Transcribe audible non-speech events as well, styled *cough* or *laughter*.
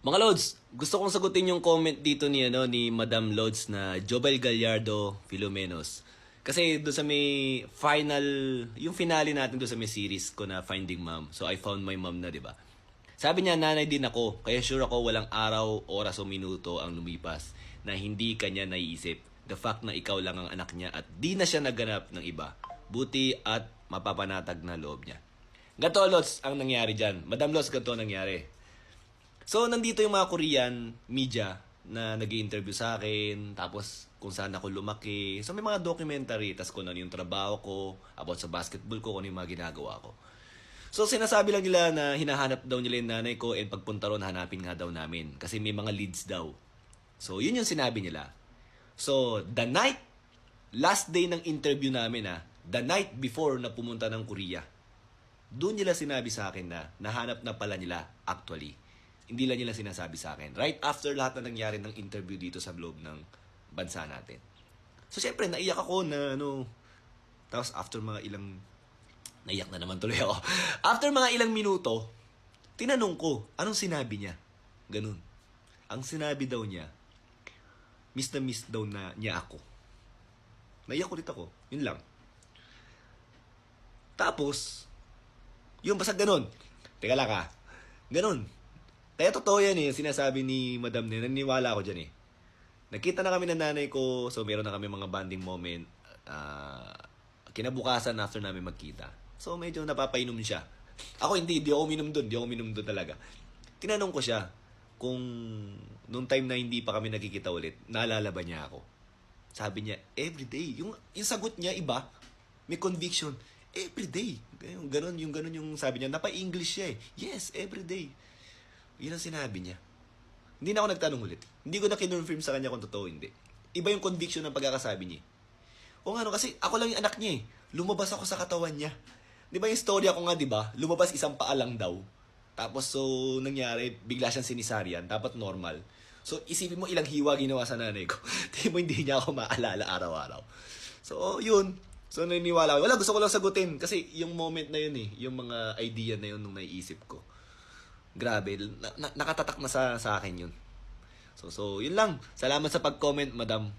Mga Lods, gusto kong sagutin yung comment dito ni ano ni Madam Lods na Jobel Gallardo Filomenos. Kasi doon sa may final, yung finale natin doon sa may series ko na Finding Mom. So I found my mom na, 'di ba? Sabi niya, nanay din ako, kaya sure ako walang araw, oras o minuto ang lumipas na hindi kanya naiisip. The fact na ikaw lang ang anak niya at di na siya nagganap ng iba. Buti at mapapanatag na loob niya. Gato, Lots, ang nangyari dyan. Madam gato ang nangyari. So, nandito yung mga Korean media na nag interview sa akin, tapos kung saan ako lumaki. So, may mga documentary, tapos kung ano yung trabaho ko, about sa basketball ko, kung ano yung mga ginagawa ko. So, sinasabi lang nila na hinahanap daw nila yung nanay ko and pagpunta ron, hanapin nga daw namin. Kasi may mga leads daw. So, yun yung sinabi nila. So, the night, last day ng interview namin ah, the night before na pumunta ng Korea, doon nila sinabi sa akin na nahanap na pala nila actually. Hindi lang nila sinasabi sa akin. Right after lahat na nangyari ng interview dito sa loob ng bansa natin. So, syempre, naiyak ako na ano, tapos after mga ilang, naiyak na naman tuloy ako. *laughs* After mga ilang minuto, tinanong ko, anong sinabi niya? Ganun. Ang sinabi daw niya, miss na miss daw na niya ako. Naiyak ulit ako. Yun lang. Tapos, yung basta ganun. Teka lang ha. Ganun. Kaya totoo yan eh, sinasabi ni Madam Nen. Naniniwala ako dyan eh. Nakita na kami ng nanay ko, so meron na kami mga bonding moment. Ah, kinabukasan after namin magkita. So medyo napapainom siya. Ako hindi, di ako uminom doon, di ako uminom doon talaga. Tinanong ko siya kung nung time na hindi pa kami nagkikita ulit, naalala ba niya ako? Sabi niya, everyday. Yung, yung sagot niya iba, may conviction. Everyday. Yung ganun, yung ganun yung sabi niya. Napa-English siya eh. Yes, everyday. Yun ang sinabi niya. Hindi na ako nagtanong ulit. Hindi ko na kinonfirm sa kanya kung totoo hindi. Iba yung conviction ng pagkakasabi niya. O nga no, kasi ako lang yung anak niya eh. Lumabas ako sa katawan niya. Di ba yung story ako nga, di ba? Lumabas isang paa lang daw. Tapos so, nangyari, bigla siyang sinisarian. Dapat normal. So, isipin mo ilang hiwa ginawa sa nanay ko. *laughs* Di mo hindi niya ako maalala araw-araw. So, yun. So, naniniwala ko. Wala, gusto ko lang sagutin. Kasi yung moment na yun eh. Yung mga idea na yun nung naiisip ko. Grabe. Na, na- nakatatak na sa, sa akin yun. So, so, yun lang. Salamat sa pag-comment, madam.